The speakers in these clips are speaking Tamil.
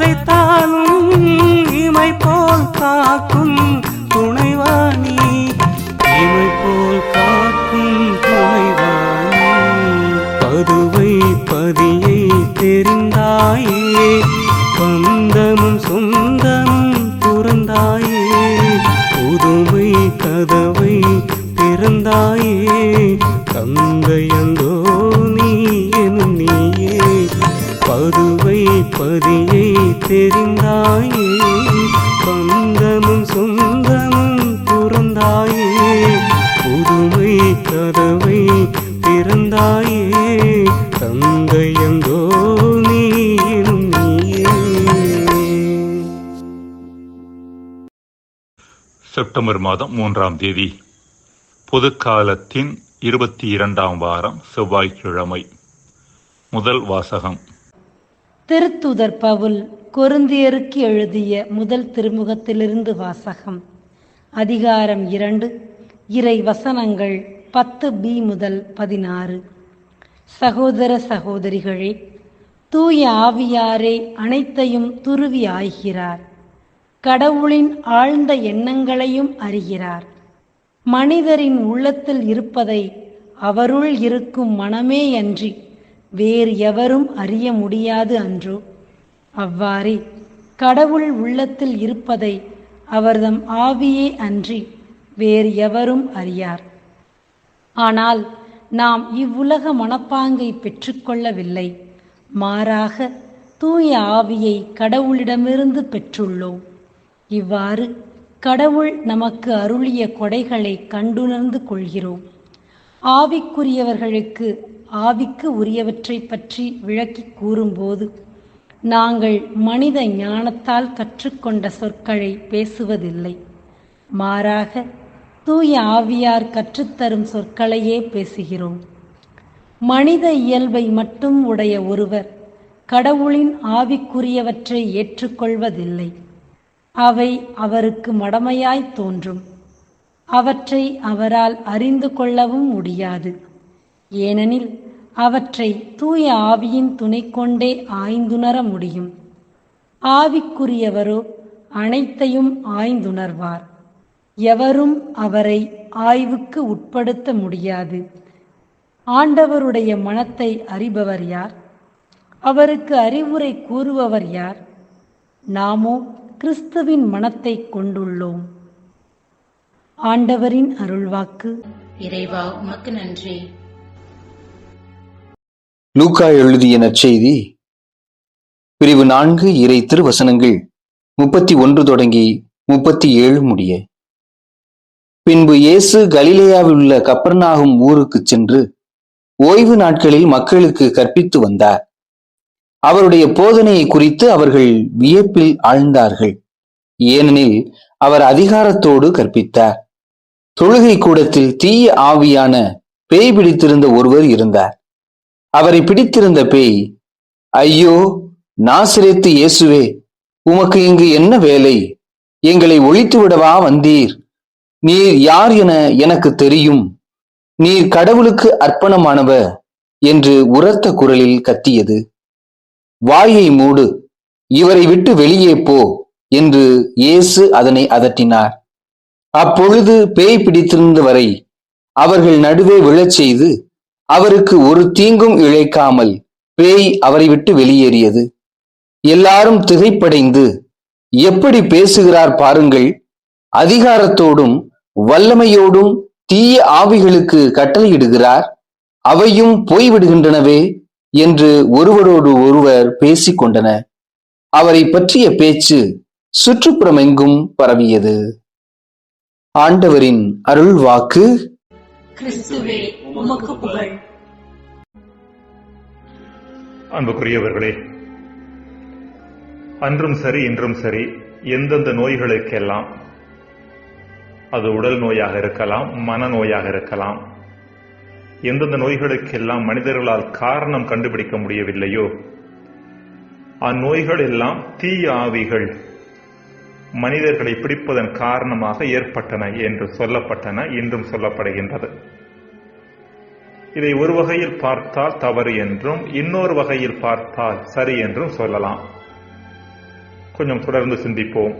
வதைத்தாலும் இமை போல் காக்கும் துணைவாணி. இமை போல் காக்கும் துணைவாணி. பதுவை பதியை தெரிந்தாயே பந்தமும் சொந்தமும் துறந்தாயே புதுமை கதவை திறந்தாயே தந்தையந்தோ தெரிந்தாயே பந்தமும் சொந்தமும் துறந்தாயே புதுமை கதவை திறந்தாயே தந்தையங்கோ நீ நீயே. செப்டம்பர் மாதம் மூன்றாம் தேதி பொதுக்காலத்தின் இருபத்தி இரண்டாம் வாரம் செவ்வாய்க்கிழமை முதல் வாசகம். திருத்துதர் பவுல் கொருந்தியருக்கு எழுதிய முதல் திருமுகத்திலிருந்து வாசகம். அதிகாரம் இரண்டு இறை வசனங்கள் பத்து பி முதல் பதினாறு. சகோதர சகோதரிகளே தூய ஆவியாரே அனைத்தையும் துருவி ஆய்கிறார். கடவுளின் ஆழ்ந்த எண்ணங்களையும் அறிகிறார். மனிதரின் உள்ளத்தில் இருப்பதை அவருள் இருக்கும் மனமே அன்றி வேறு எவரும் அறிய முடியாது அன்றோ. அவ்வாறே கடவுள் உள்ளத்தில் இருப்பதை அவர்தம் ஆவியே அன்றி வேறு எவரும் அறியார். ஆனால் நாம் இவ்வுலக மனப்பாங்கை பெற்றுக்கொள்ளவில்லை. மாறாக தூய ஆவியை கடவுளிடமிருந்து பெற்றுள்ளோம். இவ்வாறு கடவுள் நமக்கு அருளிய கொடைகளை கண்டுணர்ந்து கொள்கிறோம். ஆவிக்குரியவர்களுக்கு ஆவிக்கு உரியவற்றைப் பற்றி விளக்கிக் கூறும்போது நாங்கள் மனித ஞானத்தால் கற்றுக்கொண்ட சொற்களை பேசுவதில்லை. மாறாக தூய ஆவியார் கற்றுத்தரும் சொற்களையே பேசுகிறோம். மனித இயல்பை மட்டும் உடைய ஒருவர் கடவுளின் ஆவிக்குரியவற்றை ஏற்றுக்கொள்வதில்லை. அவை அவருக்கு மடமையாய் தோன்றும். அவற்றை அவரால் அறிந்து கொள்ளவும் முடியாது. ஏனெனில் அவற்றை தூய ஆவியின் துணை கொண்டே ஆய்ந்துணர முடியும். ஆவிக்குரியவரோ அனைத்தையும் ஆய்ந்துணர்வார். எவரும் அவரை ஆய்வுக்கு உட்படுத்த முடியாது. ஆண்டவருடைய மனத்தை அறிபவர் யார்? அவருக்கு அறிவுரை கூறுபவர் யார்? நாமோ கிறிஸ்துவின் மனத்தை கொண்டுள்ளோம். ஆண்டவரின் அருள்வாக்கு. இறைவா உமக்கு நன்றி. லூக்கா எழுதிய நற்செய்தி. பிரிவு நான்கு இறை திருவசனங்கள் முப்பத்தி ஒன்று தொடங்கி முப்பத்தி ஏழு முடிய. பின்பு இயேசு கலிலேயாவில் உள்ள கப்பர்நாகும் ஊருக்குச் சென்று ஓய்வு நாட்களில் மக்களுக்கு கற்பித்து வந்தார். அவருடைய போதனையை குறித்து அவர்கள் வியப்பில் ஆழ்ந்தார்கள். ஏனெனில் அவர் அதிகாரத்தோடு கற்பித்தார். தொழுகை கூடத்தில் தீய ஆவியான பேய் பிடித்திருந்த ஒருவர் இருந்தார். அவரை பிடித்திருந்த பேய் ஐயோ நாசிரேத்து இயேசுவே உமக்கு இங்கு என்ன வேலை? எங்களை ஒழித்து விடவா வந்தீர்? நீர் யார் என எனக்கு தெரியும். நீர் கடவுளுக்கு அர்ப்பணமானவர் என்று உரத்த குரலில் கத்தியது. வாயை மூடு இவரை விட்டு வெளியே போ என்று இயேசு அதனை அதட்டினார். அப்பொழுது பேய் பிடித்திருந்தவரை அவர்கள் நடுவே விழச் செய்து அவருக்கு ஒரு தீங்கும் இழைக்காமல் பேய் அவரை விட்டு வெளியேறியது. எல்லாரும் திகைப்படைந்து எப்படி பேசுகிறார் பாருங்கள். அதிகாரத்தோடும் வல்லமையோடும் தீய ஆவிகளுக்கு கட்டளையிடுகிறார். அவையும் போய்விடுகின்றனவே என்று ஒருவரோடு ஒருவர் பேசிக்கொண்டனர். அவரை பற்றிய பேச்சு சுற்றுப்புறமெங்கும் பரவியது. ஆண்டவரின் அருள் வாக்கு கிறிஸ்துவே உமக்கு புகழ். அன்புக்குரியவர்களே அன்றும் சரி இன்றும் சரி எந்தெந்த நோய்களுக்கெல்லாம் அது உடல் நோயாக இருக்கலாம் மனநோயாக இருக்கலாம் எந்தெந்த நோய்களுக்கெல்லாம் மனிதர்களால் காரணம் கண்டுபிடிக்க முடியவில்லையோ அந்நோய்கள் எல்லாம் தீய ஆவிகள் மனிதர்களை பிடிப்பதன் காரணமாக ஏற்பட்டன என்று சொல்லப்பட்டன இன்றும் சொல்லப்படுகின்றது. இதை ஒரு வகையில் பார்த்தால் தவறு என்றும் இன்னொரு வகையில் பார்த்தால் சரி என்றும் சொல்லலாம். கொஞ்சம் தொடர்ந்து சிந்திப்போம்.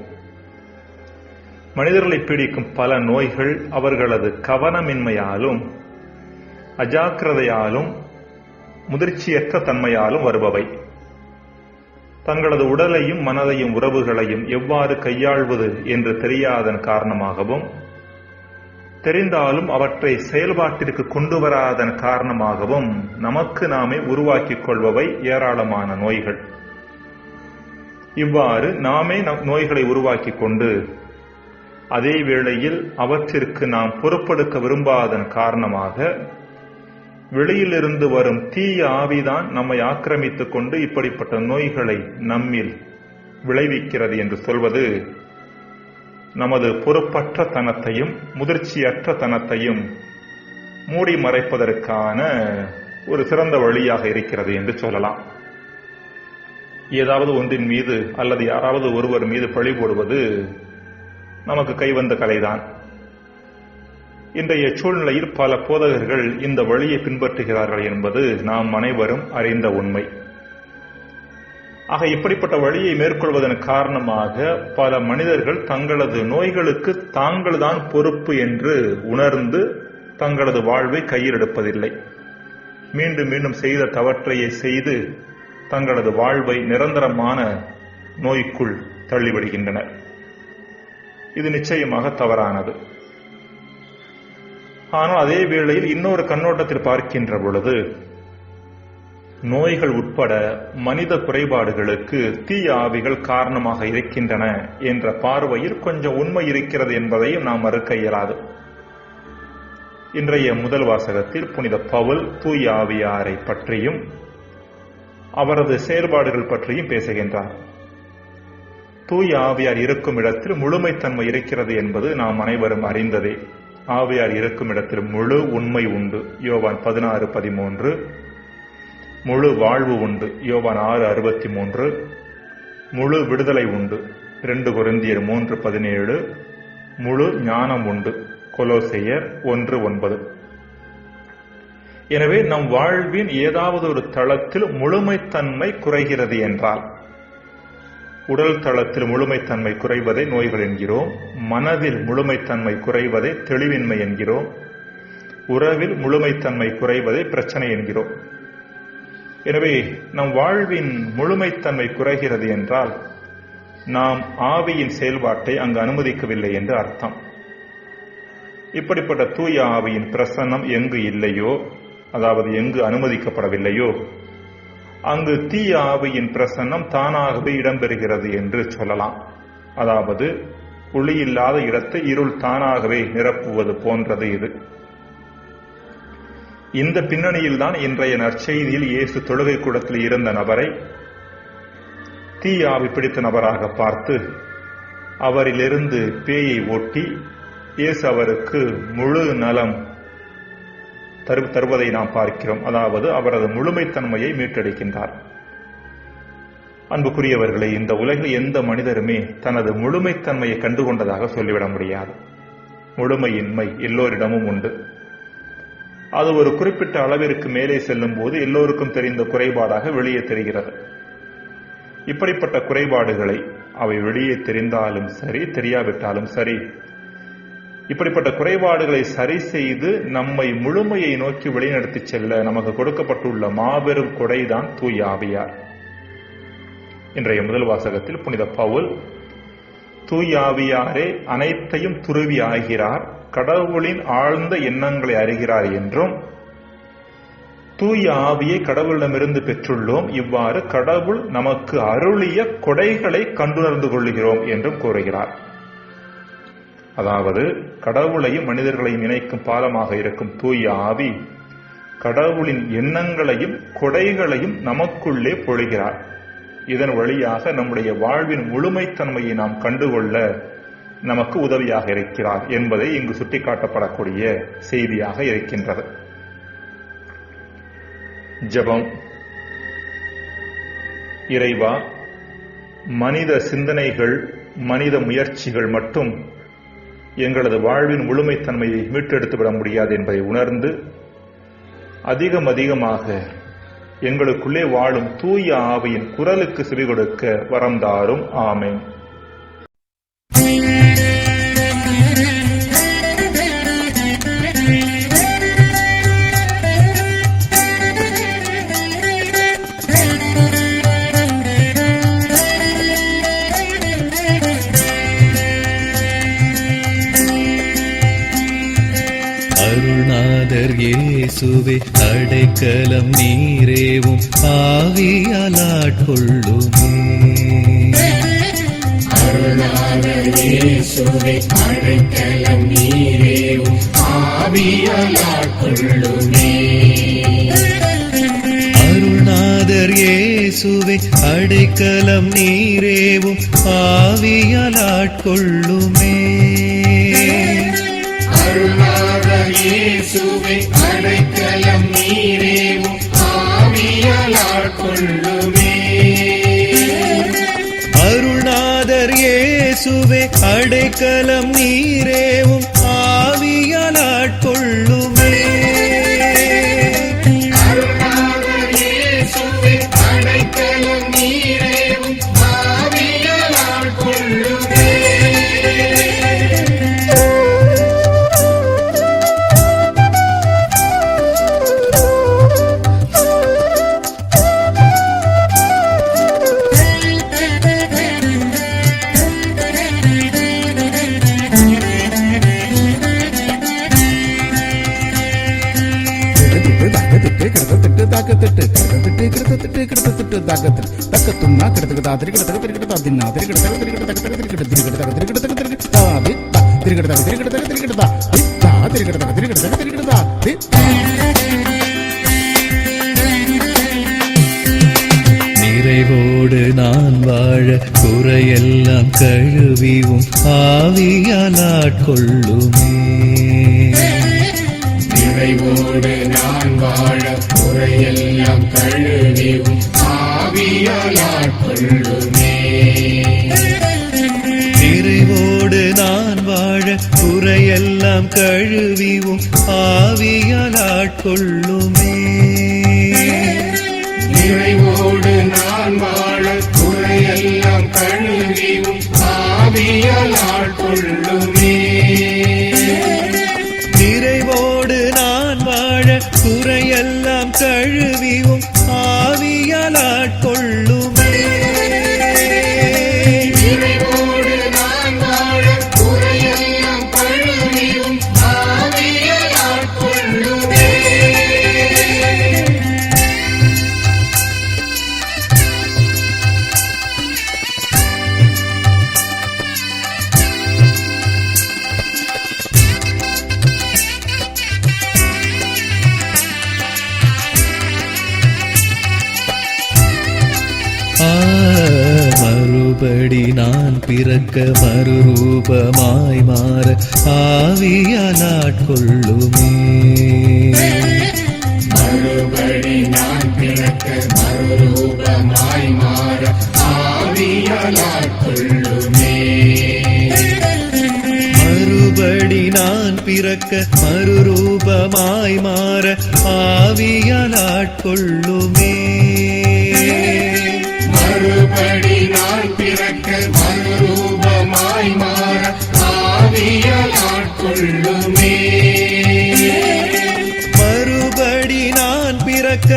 மனிதர்களை பீடிக்கும் பல நோய்கள் அவர்களது கவனமின்மையாலும் அஜாக்கிரதையாலும் முதிர்ச்சியற்ற தன்மையாலும் வருபவை. தங்களது உடலையும் மனதையும் உறவுகளையும் எவ்வாறு கையாள்வது என்று தெரியாதன் காரணமாகவும் தெரிந்தாலும் அவற்றை செயல்பாட்டிற்கு கொண்டு வராதன் காரணமாகவும் நமக்கு நாமே உருவாக்கிக் கொள்பவை ஏராளமான நோய்கள். இவ்வாறு நாமே நம் நோய்களை உருவாக்கிக் கொண்டு அதே வேளையில் அவற்றிற்கு நாம் பொறுப்பெடுக்க விரும்பாதன் காரணமாக வெளியிலிருந்து வரும் தீய ஆவிதான் நம்மை ஆக்கிரமித்துக் கொண்டு இப்படிப்பட்ட நோய்களை நம்மில் விளைவிக்கிறது என்று சொல்வது நமது பொறுப்பற்ற தனத்தையும் முதிர்ச்சியற்ற தனத்தையும் மூடி மறைப்பதற்கான ஒரு சிறந்த வழியாக இருக்கிறது என்று சொல்லலாம். ஏதாவது ஒன்றின் மீது அல்லது யாராவது ஒருவர் மீது பழி போடுவது நமக்கு கைவந்த கலைதான். இன்றைய சூழ்நிலையில் பல போதகர்கள் இந்த வழியை பின்பற்றுகிறார்கள் என்பது நாம் அனைவரும் அறிந்த உண்மை. ஆக இப்படிப்பட்ட வழியை மேற்கொள்வதன் காரணமாக பல மனிதர்கள் தங்களது நோய்களுக்கு தாங்கள்தான் பொறுப்பு என்று உணர்ந்து தங்களது வாழ்வை கையில் எடுப்பதில்லை. மீண்டும் மீண்டும் செய்த தவற்றையே செய்து தங்களது வாழ்வை நிரந்தரமான நோய்க்குள் தள்ளிவிடுகின்றனர். இது நிச்சயமாக தவறானது. ஆனால் அதே வேளையில் இன்னொரு கண்ணோட்டத்தில் பார்க்கின்ற பொழுது நோய்கள் உட்பட மனித குறைபாடுகளுக்கு தீய ஆவிகள் காரணமாக இருக்கின்றன என்ற பார்வையில் கொஞ்சம் உண்மை இருக்கிறது என்பதையும் நாம் மறுக்க இயலாது. இன்றைய முதல் வாசகத்தில் புனித பவுல் தூய ஆவியாரை பற்றியும் அவரது செயல்பாடுகள் பற்றியும் பேசுகின்றார். தூய ஆவியார் இருக்கும் இடத்தில் முழுமைத்தன்மை இருக்கிறது என்பது நாம் அனைவரும் அறிந்ததே. ஆவியார் இருக்கும் இடத்தில் முழு உண்மை உண்டு. யோவான் பதினாறு பதிமூன்று. முழு வாழ்வு உண்டு. யோவான் ஆறு அறுபத்தி மூன்று முழு விடுதலை உண்டு. இரண்டு குருந்தியர் மூன்று பதினேழு. முழு ஞானம் உண்டு. கொலோசையர் ஒன்று ஒன்பது. எனவே நம் வாழ்வின் ஏதாவது ஒரு தளத்தில் முழுமைத்தன்மை குறைகிறது என்றால் உடல் தளத்தில் முழுமைத்தன்மை குறைவதை நோய்கள் என்கிறோம். மனதில் முழுமைத்தன்மை குறைவதை தெளிவின்மை என்கிறோம். உறவில் முழுமைத்தன்மை குறைவதை பிரச்சனை என்கிறோம். எனவே நம் வாழ்வின் முழுமைத்தன்மை குறைகிறது என்றால் நாம் ஆவியின் செயல்பாட்டை அங்கு அனுமதிக்கவில்லை என்று அர்த்தம். இப்படிப்பட்ட தூய ஆவியின் பிரசன்னம் எங்கு இல்லையோ அதாவது எங்கு அனுமதிக்கப்படவில்லையோ அங்கு தீய ஆவியின் பிரசன்னம் தானாகவே இடம்பெறுகிறது என்று சொல்லலாம். அதாவது ஒளி இல்லாத இடத்தை இருள் தானாகவே நிரப்புவது போன்றது இது. இந்த பின்னணியில்தான் இன்றைய நற்செய்தியில் இயேசு தொழுகை கூடத்தில் இருந்த நபரை தீ ஆவி பிடித்த நபராக பார்த்து அவரிலிருந்து பேயை ஓட்டி இயேசு அவருக்கு முழு நலம் தரு தருவதை நாம் பார்க்கிறோம். அதாவது அவரது முழுமைத்தன்மையை மீட்டெடுக்கின்றார். அன்புக்குரியவர்களே இந்த உலகில் எந்த மனிதருமே தனது முழுமைத்தன்மையை கண்டுகொண்டதாக சொல்லிவிட முடியாது. முழுமையின்மை எல்லோரிடமும் உண்டு. அது ஒரு குறிப்பிட்ட அளவிற்கு மேலே செல்லும் போது எல்லோருக்கும் தெரிந்த குறைபாடாக வெளியே தெரிகிறது. இப்படிப்பட்ட குறைபாடுகளை அவை வெளியே தெரிந்தாலும் சரி தெரியாவிட்டாலும் சரி இப்படிப்பட்ட குறைபாடுகளை சரி செய்து நம்மை முழுமையை நோக்கி வழிநடத்தி செல்ல நமக்கு கொடுக்கப்பட்டுள்ள மாபெரும் கொடைதான் தூய ஆவியார். இன்றைய முதல் வாசகத்தில் புனித பவுல் தூயாவியாரே அனைத்தையும் துருவி ஆகிறார். கடவுளின் ஆழ்ந்த எண்ணங்களை அறிகிறார் என்றும் தூய ஆவியை கடவுளிடமிருந்து பெற்றுள்ளோம். இவ்வாறு கடவுள் நமக்கு அருளிய கொடைகளை கண்டுணர்ந்து கொள்கிறோம் என்றும் கூறுகிறார். அதாவது கடவுளையும் மனிதர்களையும் இணைக்கும் பாலமாக இருக்கும் தூய ஆவி கடவுளின் எண்ணங்களையும் கொடைகளையும் நமக்குள்ளே பொழிகிறார். இதன் வழியாக நம்முடைய வாழ்வின் முழுமைத்தன்மையை நாம் கண்டுகொள்ள நமக்கு உதவியாக இருக்கிறார் என்பதை இங்கு சுட்டிக்காட்டப்படக்கூடிய செய்தியாக இருக்கின்றது. ஜெபம். இறைவா மனித சிந்தனைகள் மனித முயற்சிகள் மட்டும் எங்களது வாழ்வின் முழுமைத்தன்மையை மீட்டெடுத்துவிட முடியாது என்பதை உணர்ந்து அதிகம் அதிகமாக எங்களுக்குள்ளே வாழும் தூய ஆவியின் குரலுக்கு செவி கொடுக்க வரம் தாரும். ஆமேன். நீரேவும் ஆவியாலாட்கொள்ளுமே. அருள்நாதர் இயேசுவே அடைக்கலம் நீரேவும் ஆவியாலாட்கொள்ளுமே. அருள்நாதர் இயேசுவே அடைக்கலம் நீரேவும் ஆவியாலாட்கொள்ளுமே நிறைவோடு நான் வாழ குறையெல்லாம் கழுவிவும் ஆவியாலாட்கொள்ளுமே நிறைவோடு நான் வாழ குறையெல்லாம் கழுவியும் ஆவியால் கொள்ளுமே நிறைவோடு நான் வாழ குறையெல்லாம் கழுவிவும் ஆவியாலாட்கொள்ளுமே நிறைவோடு நான் வாழ குறையெல்லாம் கழுவியும் ஆவியலால் கொள்ளுமே நிறைவோடு நான் வாழ குறையெல்லாம் கழுவியும் நான் பிறக்க மறுரூபமாய் மாற ஆவியால் ஆட்கொள்ளுமே மறுபடி நான் பிறக்க மறுரூபமாய் மாற ஆவியலால் கொள்ளுமே மறுபடி நான் பிறக்க மறுரூபமாய் மாற ஆவியால் ஆட்கொள்ளுமே மறுபடி நான் மறுபடி நான் பிறக்க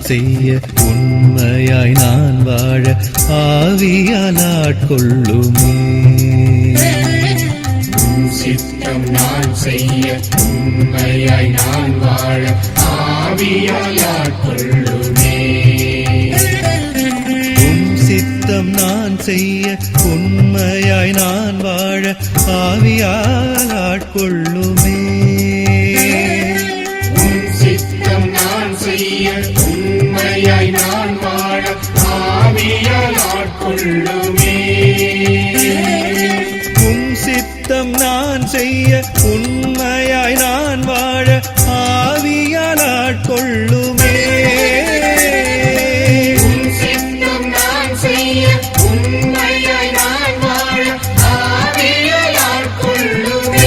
செய்ய உண்மையாய் நான் வாழ ஆவியால் ஆட்கொள்ளுமே. உன் சித்தம் நான் செய்ய உண்மையாய் நான் வாழ ஆவியால் கொள்ளுமே உன் சித்தம் நான் செய்ய உண்மையாய் நான் வாழ ஆவியால் ஆட்கொள்ளுமே. உண்மையாய் நான் வாழ ஆவியால் ஆட்கொள்ளுமே உன் சித்தம் நான் செய்ய உண்மையாய் நான் வாழ ஆவியால் கொள்ளுமே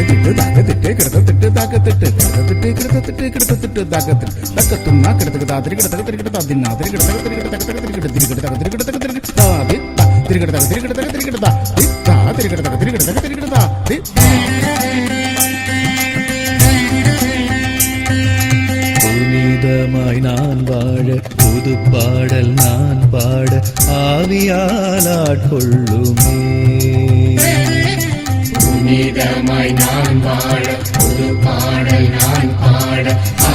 திட்டு தாக்க திட்டு கிடத்த திட்டு தாக்க திட்டு கிடத்த திட்டு கிடத்த திட்டு கிடத்த திட்டு தாக்க திட்டு தக்க தும்னா கிடத்துக்கு தா திரி கிடத்தக்க திரி கிடத்தா தின்னா திரி கிடத்தக்க திரி கிடத்தக்க திரி கிடத்தக்க திரி கிடத்தக்க திரி கிடத்தக்க திரி கிடத்தா தி கிடத்தா தி தா புனிதமாய் நான் வாழ புது பாடல் நான் பாட ஆவியால் ஆட்கொள்ளுமே புனிதமாய் நான் வாழ புது பாடல் நான் பாட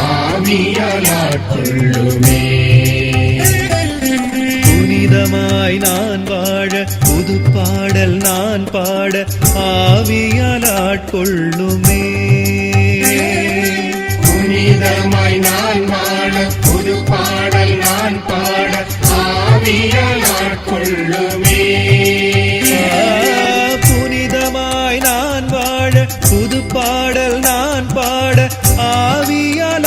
ஆவியால் கொள்ளுமே புனிதமாய் நான் வாழ புது பாடல் நான் பாட ஆவியால் ஆட்கொள்ளுமே புனிதமாய் நான் வாழ புது பாடல் நான் பாட ஆவியால் கொள்ளுமே. ஆ, புனிதமாய் நான் வாழ புது பாடல் நான் பாட ஆவியால்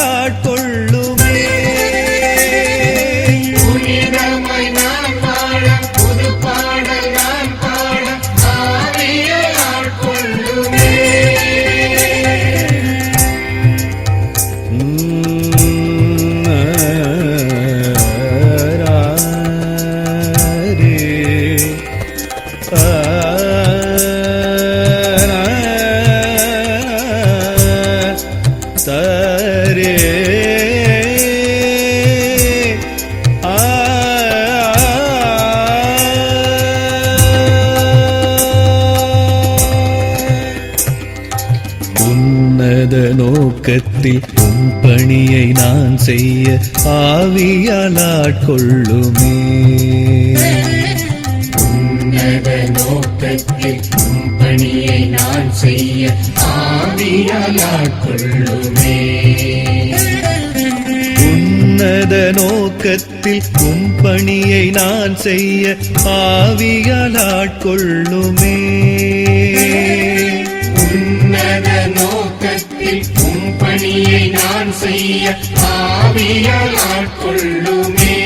நோக்கத்தில் உன் பணியை நான் செய்ய ஆவியால் ஆட்கொள்ளுமே உன்னத நோக்கத்தில் உம் பணியை நான் செய்ய ஆவியால் ஆட்கொள்ளுமே உன்னத நோக்கத்தில் உம் பணியை நான் செய்ய ஆவியால் ஆட்கொள்ளுமே உன்னத நோக்கத்தில் உம் பணியை நான் செய்ய ஆவியால் ஆட்கொள்ளுமே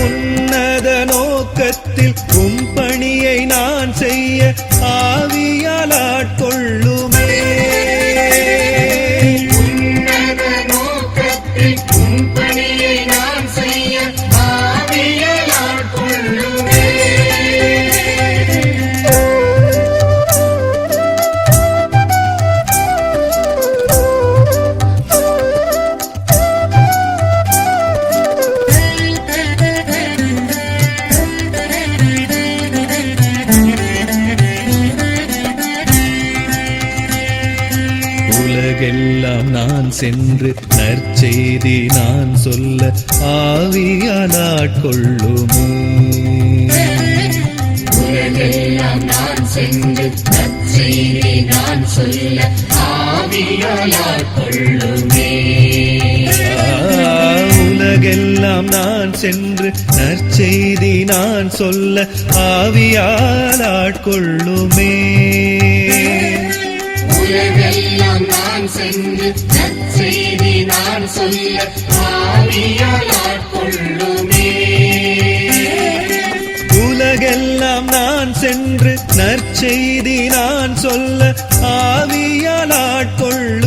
உன்னத நோக்கத்தில் உம் பணியை நான் செய்ய ஆவியால் ஆட்கொள்ளுமே நற்செய்தி நான் சொல்ல ஆவியால் ஆட்கொள்ளுமே உலகெல்லாம் நான் சென்று நற்செய்தி நான் சொல்ல ஆவியால் ஆட்கொள்ளுமே ஆ, உலகெல்லாம் நான் சென்று நற்செய்தி நான் சொல்ல ஆவியால் ஆட்கொள்ளுமே உலகெல்லாம் நான் சென்று நற்செய்தி நான் சொல்ல ஆவியால் ஆட்கொள்ளுமே உலகெல்லாம் நான் சென்று நற்செய்தி நான் சொல்ல ஆவியால் ஆட்கொள்ளுமே